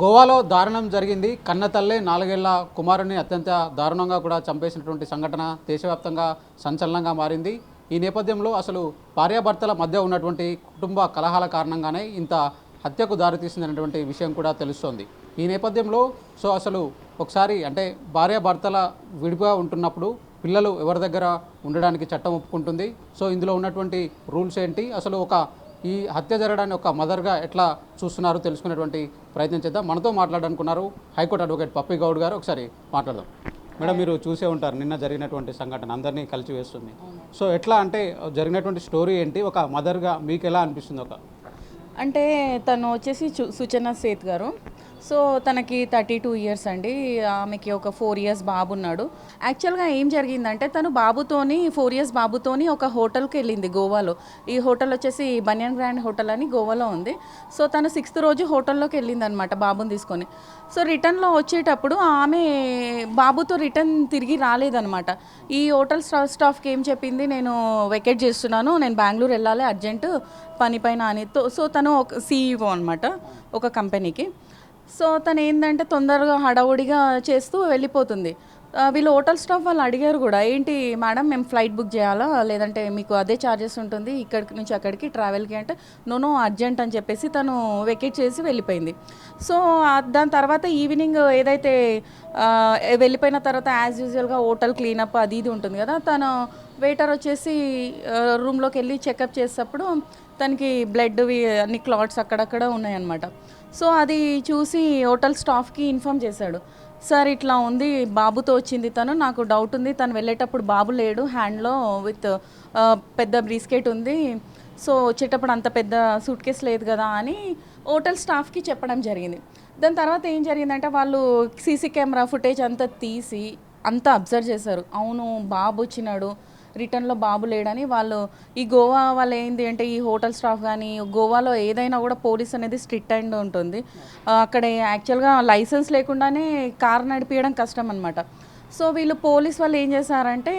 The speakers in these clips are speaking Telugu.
గోవాలో దారుణం జరిగింది. కన్న తల్లే నాలుగేళ్ళ కుమారుని అత్యంత దారుణంగా కూడా చంపేసినటువంటి సంఘటన దేశవ్యాప్తంగా సంచలనంగా మారింది. ఈ నేపథ్యంలో అసలు భార్యాభర్తల మధ్య ఉన్నటువంటి కుటుంబ కలహాల కారణంగానే ఇంత హత్యకు దారితీసిందనేటువంటి విషయం కూడా తెలుస్తోంది. ఈ నేపథ్యంలో సో అసలు ఒకసారి అంటే భార్యాభర్తల విడిగా ఉంటున్నప్పుడు పిల్లలు ఎవరి దగ్గర ఉండడానికి చట్టం ఒప్పుకుంటుంది? సో ఇందులో ఉన్నటువంటి రూల్స్ ఏంటి? అసలు ఒక ఈ హత్య జరగడాన్ని ఒక మదర్గా ఎట్లా చూస్తున్నారో తెలుసుకునేటువంటి ప్రయత్నం చేద్దాం. మనతో మాట్లాడాలనుకున్నారు high court advocate Pappi Goud గారు. ఒకసారి మాట్లాడదాం. మేడం మీరు చూసే ఉంటారు నిన్న జరిగినటువంటి సంఘటన అందరినీ కలిసి వేస్తుంది. సో ఎట్లా అంటే జరిగినటువంటి స్టోరీ ఏంటి? ఒక మదర్గా మీకు ఎలా అనిపిస్తుంది? ఒక అంటే తను వచ్చేసి సూచన సేత్ గారు. సో తనకి థర్టీ టూ ఇయర్స్ అండి. ఆమెకి ఒక ఫోర్ ఇయర్స్ బాబు ఉన్నాడు. యాక్చువల్గా ఏం జరిగిందంటే తను బాబుతోని ఫోర్ ఇయర్స్ బాబుతోని ఒక హోటల్కి వెళ్ళింది గోవాలో. ఈ హోటల్ వచ్చేసి బనియన్ గ్రాండ్ హోటల్ అని గోవాలో ఉంది. సో తను సిక్స్త్ రోజు హోటల్లోకి వెళ్ళింది అనమాట బాబుని తీసుకొని. సో రిటర్న్లో వచ్చేటప్పుడు ఆమె బాబుతో రిటర్న్ తిరిగి రాలేదనమాట. ఈ హోటల్ స్టా- స్టాఫ్కి ఏం చెప్పింది నేను వెకేట్ చేస్తున్నాను నేను బెంగళూరు వెళ్ళాలి అర్జెంటు పని పైన అని. సో తను ఒక సీఈఓ అనమాట ఒక కంపెనీకి. సో తను ఏంటంటే తొందరగా హడావుడిగా చేస్తూ వెళ్ళిపోతుంది. వీళ్ళు హోటల్ స్టాఫ్ వాళ్ళు అడిగారు కూడా ఏంటి మేడం మేము ఫ్లైట్ బుక్ చేయాలా? లేదంటే మీకు అదే ఛార్జెస్ ఉంటుంది ఇక్కడికి నుంచి అక్కడికి ట్రావెల్కి అంటే నో అర్జెంట్ అని చెప్పేసి తను వెకేట్ చేసి వెళ్ళిపోయింది. సో దాని తర్వాత ఈవినింగ్ ఏదైతే వెళ్ళిపోయిన తర్వాత యాజ్ యూజువల్గా హోటల్ క్లీనప్ అది ఇది ఉంటుంది కదా తను వెయిటర్ వచ్చేసి రూమ్లోకి వెళ్ళి చెకప్ చేసేటప్పుడు తనకి బ్లడ్ అన్ని క్లాట్స్ అక్కడక్కడ ఉన్నాయన్నమాట. సో అది చూసి హోటల్ స్టాఫ్కి ఇన్ఫామ్ చేశాడు. సార్ ఇట్లా ఉంది బాబుతో వచ్చింది తను నాకు డౌట్ ఉంది తను వెళ్ళేటప్పుడు బాబు లేడు హ్యాండ్లో విత్ పెద్ద బ్రీస్కెట్ ఉంది సో వచ్చేటప్పుడు అంత పెద్ద సూట్ కేస్ లేదు కదా అని హోటల్ స్టాఫ్కి చెప్పడం జరిగింది. దాని తర్వాత ఏం జరిగిందంటే వాళ్ళు సీసీ కెమెరా ఫుటేజ్ అంతా తీసి అంతా అబ్జర్వ్ చేశారు. అవును బాబు వచ్చినాడు రిటర్న్లో బాబు లేడని వాళ్ళు ఈ గోవా వాళ్ళు ఏంటి అంటే ఈ హోటల్ స్టాఫ్ కానీ గోవాలో ఏదైనా కూడా పోలీస్ అనేది స్ట్రిక్ట్ అండ్ ఉంటుంది. అక్కడ యాక్చువల్గా లైసెన్స్ లేకుండానే కార్ నడిపించడం కష్టం అనమాట సో వీళ్ళు పోలీస్ వాళ్ళు ఏం చేశారంటే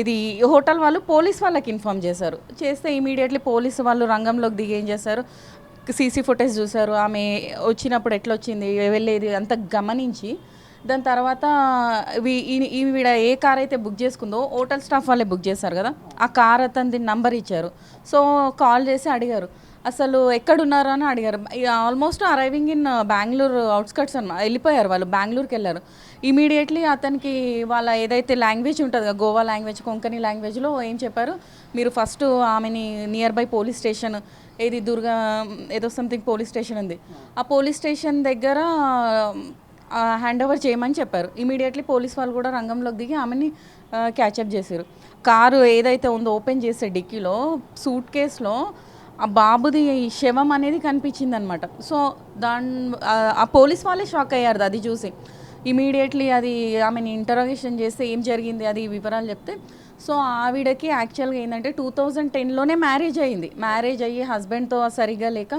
ఇది హోటల్ వాళ్ళు పోలీస్ వాళ్ళకి ఇన్ఫామ్ చేశారు. చేస్తే ఇమీడియట్లీ పోలీస్ వాళ్ళు రంగంలోకి దిగి ఏం చేశారు? సీసీ ఫుటేజ్ చూశారు. ఆమె వచ్చినప్పుడు ఎట్లా వచ్చింది? వెళ్ళేది? అంతా గమనించి దాని తర్వాత వీ- ఈవిడ ఏ కార్ అయితే బుక్ చేసుకుందో హోటల్ స్టాఫ్ వాళ్ళే బుక్ చేశారు కదా ఆ కార్ అతనిది నంబర్ ఇచ్చారు. సో కాల్ చేసి అడిగారు. అసలు ఎక్కడున్నారు అని అడిగారు. Almost arriving in Bengaluru outskirts అన్న వెళ్ళిపోయారు వాళ్ళు బెంగళూరుకి వెళ్ళారు. ఇమీడియట్లీ అతనికి వాళ్ళ ఏదైతే లాంగ్వేజ్ ఉంటుంది కదా గోవా లాంగ్వేజ్ కొంకణి లాంగ్వేజ్లో ఏం చెప్పారు? మీరు ఫస్ట్ ఆమెని నియర్ బై పోలీస్ స్టేషన్ ఏది దుర్గా ఏదో సంథింగ్ పోలీస్ స్టేషన్ ఉంది. ఆ పోలీస్ స్టేషన్ దగ్గర హ్యాండ్ ఓవర్ చేయమని చెప్పారు. ఇమీడియట్లీ పోలీస్ వాళ్ళు కూడా రంగంలోకి దిగి ఆమెని క్యాచప్ చేశారు. కారు ఏదైతే ఉందో ఓపెన్ చేసే డిక్కీలో సూట్ కేసులో ఆ బాబుది శవం అనేది కనిపించింది అనమాట సో దాని ఆ పోలీస్ వాళ్ళే షాక్ అయ్యారు అది చూసి. ఇమీడియట్లీ అది ఆమెని ఇంటరోగేషన్ చేస్తే ఏం జరిగింది అది వివరాలు చెప్తే సో ఆవిడకి యాక్చువల్గా ఏంటంటే టూ థౌజండ్ టెన్లోనే మ్యారేజ్ అయింది. మ్యారేజ్ అయ్యి హస్బెండ్తో సరిగ్గా లేక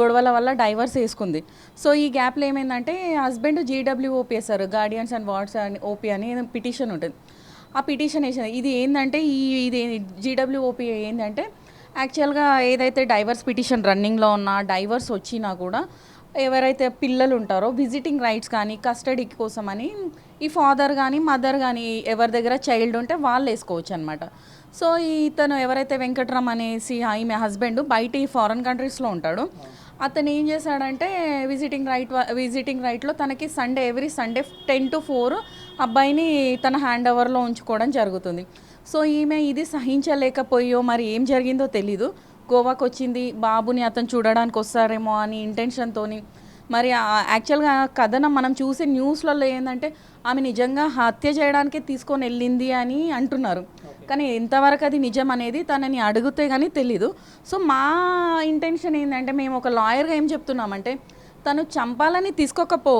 గొడవల వల్ల డైవర్స్ వేసుకుంది. సో ఈ గ్యాప్లో ఏమైందంటే husband G W O P sir guardians and wards అని ఓపీ అని పిటిషన్ ఉంటుంది. ఆ పిటిషన్ వేసింది. ఇది ఏంటంటే ఈ ఇది జీడబ్ల్యూఓపీ ఏంటంటే యాక్చువల్గా ఏదైతే డైవర్స్ పిటిషన్ రన్నింగ్లో ఉన్న డైవర్స్ వచ్చినా కూడా ఎవరైతే పిల్లలు ఉంటారో విజిటింగ్ రైట్స్ కానీ కస్టడీ కోసం అని ఈ ఫాదర్ కానీ మదర్ కానీ ఎవరి దగ్గర చైల్డ్ ఉంటే వాళ్ళు వేసుకోవచ్చు అనమాట సో ఇతను ఎవరైతే వెంకట్రామ్ అనేసి ఈమె హస్బెండ్ బయట ఈ ఫారెన్ కంట్రీస్లో ఉంటాడు. అతను ఏం చేశాడంటే విజిటింగ్ రైట్ విజిటింగ్ రైట్లో తనకి Sunday every Sunday ten to four అబ్బాయిని తన హ్యాండ్ ఓవర్లో ఉంచుకోవడం జరుగుతుంది. సో ఈమె ఇది సహించలేకపోయో మరి ఏం జరిగిందో తెలీదు. గోవాకి వచ్చింది బాబుని అతను చూడడానికి వస్తారేమో అని ఇంటెన్షన్తోని మరి యాక్చువల్గా కథనం మనం చూసే న్యూస్లలో ఏంటంటే ఆమె నిజంగా హత్య చేయడానికే తీసుకొని వెళ్ళింది అని అంటున్నారు. కానీ ఎంతవరకు అది నిజం అనేది తనని అడిగితే కానీ తెలీదు. సో మా ఇంటెన్షన్ ఏంటంటే మేము ఒక లాయర్గా ఏం చెప్తున్నామంటే తను చంపాలని తీసుకోకపో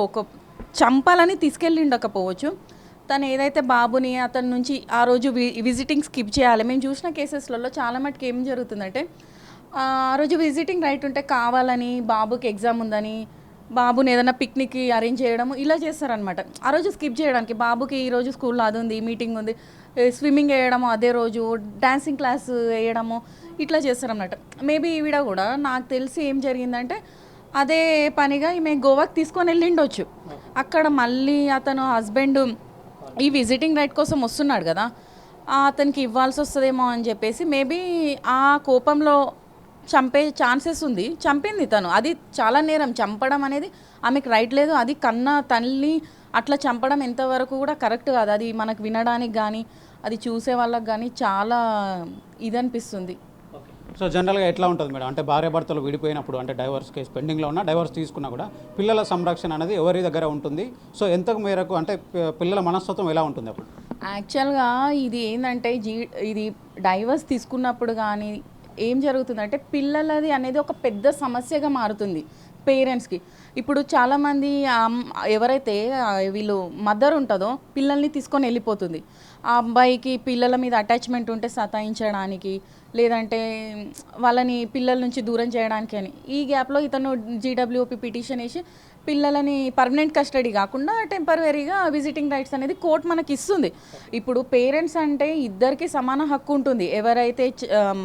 చంపాలని తీసుకెళ్ళి ఉండకపోవచ్చు తను ఏదైతే బాబుని అతని నుంచి ఆ రోజు వి విజిటింగ్ స్కిప్ చేయాలి మేము చూసిన కేసెస్లలో చాలా మటుకు ఏం జరుగుతుందంటే ఆ రోజు విజిటింగ్ రైట్ ఉంటే కావాలని బాబుకి ఎగ్జామ్ ఉందని బాబుని ఏదైనా పిక్నిక్కి అరేంజ్ చేయడం ఇలా చేస్తారనమాట ఆ రోజు స్కిప్ చేయడానికి బాబుకి ఈ రోజు స్కూల్లో అది ఉంది మీటింగ్ ఉంది స్విమ్మింగ్ వేయడము అదే రోజు డాన్సింగ్ క్లాస్ వేయడము ఇట్లా చేస్తారన్నమాట. మేబీ ఈవిడ కూడా నాకు తెలిసి ఏం జరిగిందంటే అదే పనిగా ఈమె గోవాకి తీసుకొని వెళ్ళిండొచ్చు. అక్కడ మళ్ళీ అతను హస్బెండ్ ఈ విజిటింగ్ రైట్ కోసం వస్తున్నాడు కదా అతనికి ఇవ్వాల్సి వస్తుందేమో అని చెప్పేసి మేబీ ఆ కోపంలో చంపే ఛాన్సెస్ ఉంది. చంపింది తను. అది చాలా నేరం. చంపడం అనేది ఆమెకు రైట్ లేదు. అది కన్న తల్లి అట్లా చంపడం ఎంతవరకు కూడా కరెక్ట్ కాదు. అది మనకు వినడానికి కానీ అది చూసే వాళ్ళకి కానీ చాలా ఇది అనిపిస్తుంది. సో జనరల్గా ఎట్లా ఉంటుంది మేడం? అంటే భార్యాభర్తలు విడిపోయినప్పుడు అంటే డైవర్స్ కేసు పెండింగ్లో ఉన్న డైవర్స్ తీసుకున్నా కూడా పిల్లల సంరక్షణ అనేది ఎవరి దగ్గర ఉంటుంది? సో ఎంత మేరకు అంటే పిల్లల మనస్తత్వం ఎలా ఉంటుంది అప్పుడు? యాక్చువల్గా ఇది ఏంటంటే జీ ఇది డైవర్స్ తీసుకున్నప్పుడు కానీ ఏం జరుగుతుందంటే పిల్లలది అనేది ఒక పెద్ద సమస్యగా మారుతుంది పేరెంట్స్కి. ఇప్పుడు చాలామంది ఎవరైతే వీళ్ళు మదర్ ఉంటుందో పిల్లల్ని తీసుకొని వెళ్ళిపోతుంది. ఆ అబ్బాయికి పిల్లల మీద అటాచ్మెంట్ ఉంటే సతాయించడానికి లేదంటే వాళ్ళని పిల్లల నుంచి దూరం చేయడానికి అని. ఈ గ్యాప్లో ఇతను జీడబ్ల్యూపీ పిటిషన్ వేసి పిల్లలని పర్మనెంట్ కస్టడీ కాకుండా టెంపరీగా విజిటింగ్ రైట్స్ అనేది కోర్ట్ మనకి ఇస్తుంది. ఇప్పుడు పేరెంట్స్ అంటే ఇద్దరికి సమాన హక్కు ఉంటుంది. ఎవరైతే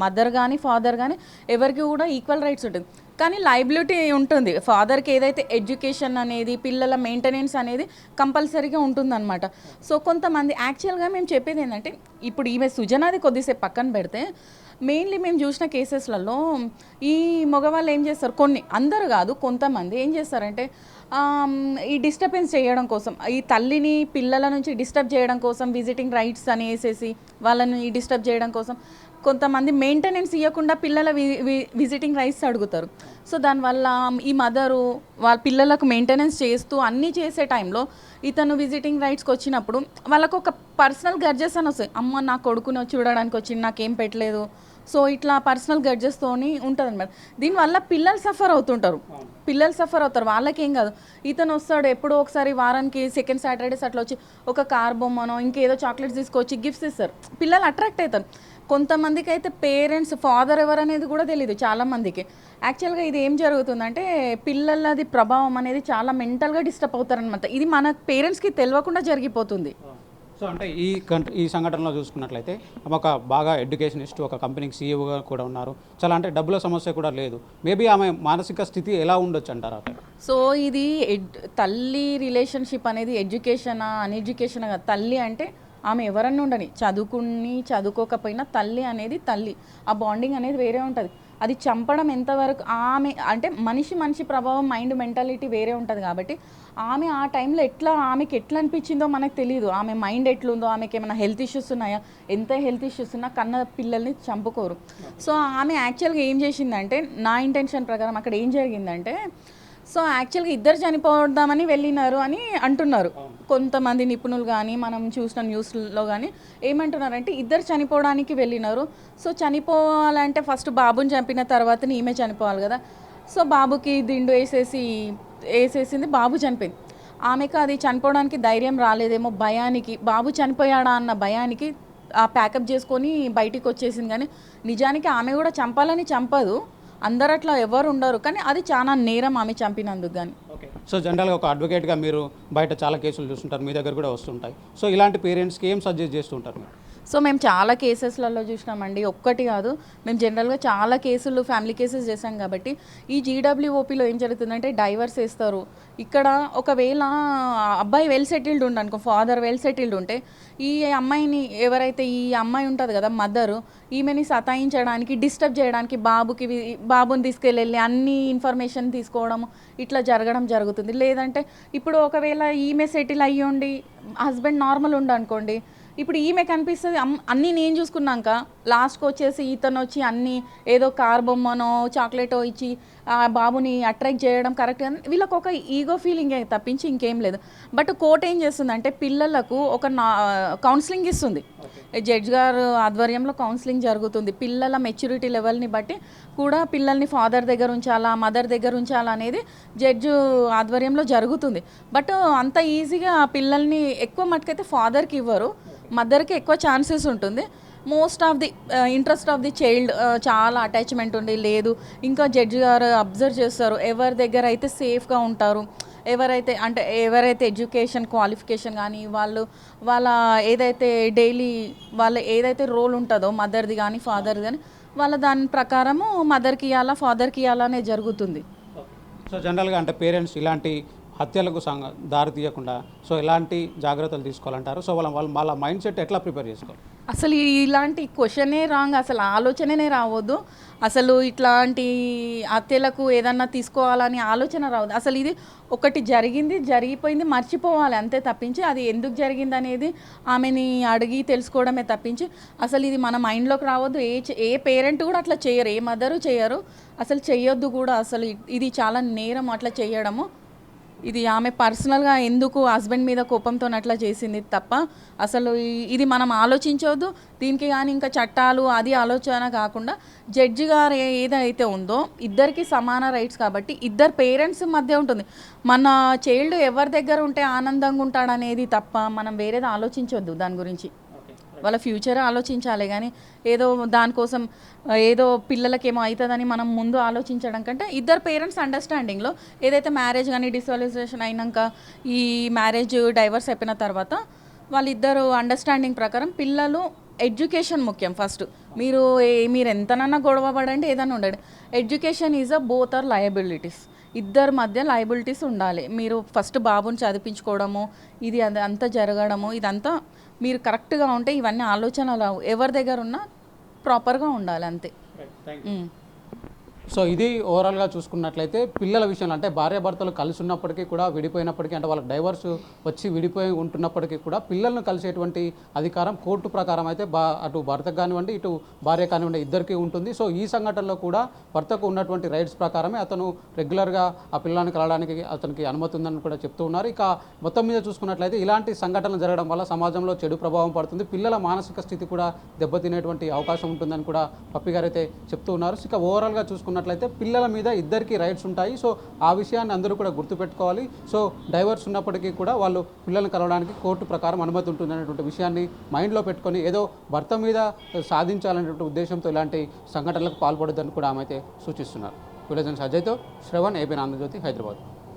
మదర్ కానీ ఫాదర్ కానీ ఎవరికి కూడా ఈక్వల్ రైట్స్ ఉంటుంది. కానీ లైబిలిటీ ఉంటుంది. ఫాదర్కి ఏదైతే ఎడ్యుకేషన్ అనేది పిల్లల మెయింటెనెన్స్ అనేది కంపల్సరీగా ఉంటుందన్నమాట. సో కొంతమంది యాక్చువల్గా మేము చెప్పేది ఏంటంటే ఇప్పుడు ఈమె సుజనాది కొద్దిసేపు పక్కన పెడితే మెయిన్లీ మేము చూసిన కేసెస్లలో ఈ మగవాళ్ళు ఏం చేస్తారు? కొన్ని అందరు కాదు కొంతమంది ఏం చేస్తారంటే ఈ డిస్టర్బెన్స్ చేయడం కోసం ఈ తల్లిని పిల్లల నుంచి డిస్టర్బ్ చేయడం కోసం విజిటింగ్ రైట్స్ అని వేసేసి వాళ్ళని డిస్టర్బ్ చేయడం కోసం కొంతమంది మెయింటెనెన్స్ ఇవ్వకుండా పిల్లల వి వి- విజిటింగ్ రైట్స్ అడుగుతారు. సో దానివల్ల ఈ మదరు వాళ్ళ పిల్లలకు మెయింటెనెన్స్ చేస్తూ అన్నీ చేసే టైంలో ఇతను విజిటింగ్ రైట్స్కి వచ్చినప్పుడు వాళ్ళకు ఒక పర్సనల్ గర్జెస్ అని వస్తాయి. అమ్మ నా కొడుకుని చూడడానికి వచ్చింది నాకేం పెట్టలేదు. సో ఇట్లా పర్సనల్ గడ్జెస్తోని ఉంటుంది అనమాట దీనివల్ల పిల్లలు సఫర్ అవుతుంటారు. పిల్లలు సఫర్ అవుతారు. వాళ్ళకేం కాదు. ఇతను వస్తాడు ఎప్పుడో ఒకసారి వారానికి సెకండ్ సాటర్డేస్ అట్లా వచ్చి ఒక కార్ బొమ్మనో ఇంకేదో చాక్లెట్స్ తీసుకొచ్చి గిఫ్ట్స్ ఇస్తారు. పిల్లలు అట్రాక్ట్ అవుతారు. కొంతమందికి అయితే పేరెంట్స్ ఫాదర్ ఎవరనేది కూడా తెలియదు చాలా మందికి. యాక్చువల్గా ఇది ఏం జరుగుతుందంటే పిల్లలది ప్రభావం అనేది చాలా మెంటల్గా డిస్టర్బ్ అవుతారనమాట ఇది మన పేరెంట్స్కి తెలియకుండా జరిగిపోతుంది. సో అంటే ఈ కంట్ ఈ సంఘటనలో చూసుకున్నట్లయితే ఒక బాగా ఎడ్యుకేషనిస్ట్ ఒక కంపెనీకి సీఈఓగా కూడా ఉన్నారు. చాలా అంటే డబ్బుల సమస్య కూడా లేదు. మేబీ ఆమె మానసిక స్థితి ఎలా ఉండొచ్చు అంటారు అక్కడ సో ఇది ఎడ్ తల్లి రిలేషన్షిప్ అనేది ఎడ్యుకేషనా అన్ఎడ్యుకేషన్ తల్లి అంటే ఆమె ఎవరన్నా ఉండని. చదువుకుని చదువుకోకపోయినా తల్లి అనేది తల్లి. ఆ బాండింగ్ అనేది వేరే ఉంటుంది. అది చంపడం ఎంతవరకు ఆమె అంటే మనిషి మనిషి ప్రభావం మైండ్ మెంటాలిటీ వేరే ఉంటుంది కాబట్టి ఆమె ఆ టైంలో ఎట్లా ఆమెకి ఎట్లా అనిపించిందో మనకు తెలియదు ఆమె మైండ్ ఎట్లుందో ఆమెకి ఏమైనా హెల్త్ ఇష్యూస్ ఉన్నాయా ఎంత హెల్త్ ఇష్యూస్ ఉన్నా కన్న పిల్లల్ని చంపుకోరు. సో ఆమె యాక్చువల్గా ఏం చేసిందంటే నా ఇంటెన్షన్ ప్రకారం అక్కడ ఏం జరిగిందంటే సో యాక్చువల్గా ఇద్దరు చనిపోదామని వెళ్ళినారు అని అంటున్నారు. కొంతమంది నిపుణులు కానీ మనం చూసిన న్యూస్లో కానీ ఏమంటున్నారంటే ఇద్దరు చనిపోవడానికి వెళ్ళినారు. సో చనిపోవాలంటే ఫస్ట్ బాబుని చంపిన తర్వాత ఈమె చనిపోవాలి కదా. సో బాబుకి దిండు వేసేసి వేసేసింది బాబు చనిపోయింది. ఆమెకు అది చనిపోవడానికి ధైర్యం రాలేదేమో భయానికి బాబు చనిపోయాడా అన్న భయానికి ఆ ప్యాకప్ చేసుకొని బయటికి వచ్చేసింది. కానీ నిజానికి ఆమె కూడా చంపాలని చంపదు. అందరు అట్లా ఎవరు ఉండరు. కానీ అది చాలా నేరం ఆమె చంపినందుకు కానీ ఓకే. సో జనరల్గా ఒక అడ్వకేట్గా మీరు బయట చాలా కేసులు చూస్తుంటారు. మీ దగ్గర కూడా వస్తుంటాయి. సో ఇలాంటి పేరెంట్స్కి ఏం సజెస్ట్ చేస్తుంటారు మీరు? సో మేము చాలా కేసెస్లలో చూసినామండి. ఒక్కటి కాదు మేము జనరల్గా చాలా కేసులు ఫ్యామిలీ కేసెస్ చేసాం కాబట్టి ఈ జీడబ్ల్యూఓపీలో ఏం జరుగుతుందంటే డైవర్స్ వేస్తారు. ఇక్కడ ఒకవేళ అబ్బాయి వెల్ సెటిల్డ్ ఉండు అనుకో ఫాదర్ వెల్ సెటిల్డ్ ఉంటే ఈ అమ్మాయిని ఎవరైతే ఈ అమ్మాయి ఉంటుంది కదా మదరు ఈమెని సతాయించడానికి డిస్టర్బ్ చేయడానికి బాబుకి బాబుని తీసుకెళ్ళి అన్ని ఇన్ఫర్మేషన్ తీసుకోవడం ఇట్లా జరగడం జరుగుతుంది. లేదంటే ఇప్పుడు ఒకవేళ ఈమె సెటిల్ అయ్యి ఉండి హస్బెండ్ నార్మల్ ఉండు అనుకోండి ఇప్పుడు ఈమె కనిపిస్తుంది. అన్నీ నేను చూసుకున్నాక లాస్ట్కి వచ్చేసి ఇతను వచ్చి అన్నీ ఏదో కార్ బొమ్మనో చాక్లెటో ఇచ్చి ఆ బాబుని అట్రాక్ట్ చేయడం కరెక్ట్ కానీ వీళ్ళకి ఒక ఈగో ఫీలింగ్ తప్పించి ఇంకేం లేదు. బట్ కోర్ట్ ఏం చేస్తుందంటే పిల్లలకు ఒక నా కౌన్సిలింగ్ ఇస్తుంది. జడ్జ్ గారు ఆధ్వర్యంలో కౌన్సిలింగ్ జరుగుతుంది. పిల్లల మెచ్యూరిటీ లెవెల్ని బట్టి కూడా పిల్లల్ని ఫాదర్ దగ్గర ఉంచాలా మదర్ దగ్గర ఉంచాలా అనేది జడ్జు ఆధ్వర్యంలో జరుగుతుంది. బట్ అంత ఈజీగా పిల్లల్ని ఎక్కువ మటుకైతే ఫాదర్కి ఇవ్వరు. మదర్కి ఎక్కువ ఛాన్సెస్ ఉంటుంది. Most of the interest of the child చాలా అటాచ్మెంట్ ఉండి లేదు ఇంకా జడ్జి గారు అబ్జర్వ్ చేస్తారు. ఎవరి దగ్గర అయితే సేఫ్గా ఉంటారు ఎవరైతే అంటే ఎవరైతే ఎడ్యుకేషన్ క్వాలిఫికేషన్ కానీ వాళ్ళు వాళ్ళ ఏదైతే డైలీ వాళ్ళ ఏదైతే రోల్ ఉంటుందో మదర్ది కానీ ఫాదర్ది కానీ వాళ్ళ దాని ప్రకారము మదర్కి ఇవ్వాలా ఫాదర్కి ఇవ్వాలా అనేది జరుగుతుంది. సో జనరల్గా అంటే పేరెంట్స్ ఇలాంటి హత్యలకు దారి తీయకుండా సో ఎలాంటి జాగ్రత్తలు తీసుకోవాలంటారు. సో వాళ్ళ వాళ్ళ వాళ్ళ మైండ్ సెట్ ఎట్లా ప్రిపేర్ చేసుకోవాలి? అసలు ఇలాంటి క్వశ్చనే రాంగ్ అసలు ఆలోచననే రావద్దు. అసలు ఇట్లాంటి హత్యలకు ఏదన్నా తీసుకోవాలని ఆలోచన రావద్దు. అసలు ఇది ఒకటి జరిగింది జరిగిపోయింది మర్చిపోవాలి అంతే తప్పించి అది ఎందుకు జరిగింది అనేది ఆమెని అడిగి తెలుసుకోవడమే తప్పించి అసలు ఇది మన మైండ్లోకి రావద్దు. ఏ ఏ పేరెంట్ కూడా అట్లా చేయరు ఏ మదరు చేయరు. అసలు చేయొద్దు కూడా అసలు ఇది చాలా నేరం అట్లా చేయడము ఇది ఆమె పర్సనల్గా ఎందుకు హస్బెండ్ మీద కోపంతో అట్లా చేసింది తప్ప అసలు ఇది మనం ఆలోచించవద్దు. దీనికి కానీ ఇంకా చట్టాలు అది ఆలోచన కాకుండా జడ్జి గారు ఏదైతే ఉందో ఇద్దరికి సమాన రైట్స్ కాబట్టి ఇద్దరు పేరెంట్స్ మధ్య ఉంటుంది. మన చైల్డ్ ఎవరి దగ్గర ఉంటే ఆనందంగా ఉంటాడనేది తప్ప మనం వేరేది ఆలోచించవద్దు దాని గురించి. వాళ్ళ ఫ్యూచర్ ఆలోచించాలి. కానీ ఏదో దానికోసం ఏదో పిల్లలకేమో అవుతుందని మనం ముందు ఆలోచించడం కంటే ఇద్దరు పేరెంట్స్ అండర్స్టాండింగ్లో ఏదైతే మ్యారేజ్ కానీ డిసాలిజేషన్ అయినాక ఈ మ్యారేజ్ డైవర్స్ అయిపోయిన తర్వాత వాళ్ళిద్దరు అండర్స్టాండింగ్ ప్రకారం పిల్లలు ఎడ్యుకేషన్ ముఖ్యం ఫస్ట్. మీరు ఏ- మీరు ఎంతనన్నా గొడవ పడండి ఏదైనా ఉండండి. Education is a both our liabilities. ఇద్దరి మధ్య లయబిలిటీస్ ఉండాలి. మీరు ఫస్ట్ బాబుని చదివించుకోవడము ఇది అది అంతా జరగడము ఇదంతా మీరు కరెక్ట్గా ఉంటే ఇవన్నీ ఆలోచనలు ఎవరి దగ్గర ఉన్నా ప్రాపర్గా ఉండాలి అంతే. సో ఇది ఓవరాల్గా చూసుకున్నట్లయితే పిల్లల విషయంలో అంటే భార్యాభర్తలు కలిసి ఉన్నప్పటికీ కూడా విడిపోయినప్పటికీ అంటే వాళ్ళకి డైవర్స్ వచ్చి విడిపోయి ఉంటున్నప్పటికీ కూడా పిల్లలను కలిసేటువంటి అధికారం కోర్టు ప్రకారం అయితే బా అటు భర్తకు కానివ్వండి ఇటు భార్య కానివ్వండి ఇద్దరికీ ఉంటుంది. సో ఈ సంఘటనలో కూడా భర్తకు ఉన్నటువంటి రైట్స్ ప్రకారమే అతను రెగ్యులర్గా ఆ పిల్లల్ని కలవడానికి అతనికి అనుమతి ఉందని కూడా చెప్తూ ఉన్నారు. ఇక మొత్తం మీద చూసుకున్నట్లయితే ఇలాంటి సంఘటనలు జరగడం వల్ల సమాజంలో చెడు ప్రభావం పడుతుంది. పిల్లల మానసిక స్థితి కూడా దెబ్బతినేటువంటి అవకాశం ఉంటుందని కూడా పప్పి గారు అయితే చెప్తూ ఉన్నారు. ఇక ఓవరాల్గా చూసుకున్నట్లయితే పిల్లల మీద ఇద్దరికి రైట్స్ ఉంటాయి. సో ఆ విషయాన్ని అందరూ కూడా గుర్తుపెట్టుకోవాలి. సో డైవర్స్ ఉన్నప్పటికీ కూడా వాళ్ళు పిల్లల్ని కలవడానికి కోర్టు ప్రకారం అనుమతి ఉంటుంది అనేటువంటి విషయాన్ని మైండ్లో పెట్టుకొని ఏదో భర్త మీద సాధించాలనేటువంటి ఉద్దేశంతో ఇలాంటి సంఘటనలకు పాల్పడొద్దని కూడా ఆమె అయితే సూచిస్తున్నారు. విలేజన్ అజయ్తో శ్రవణ్ ఏపీ ఆంధ్రజ్యోతి హైదరాబాద్.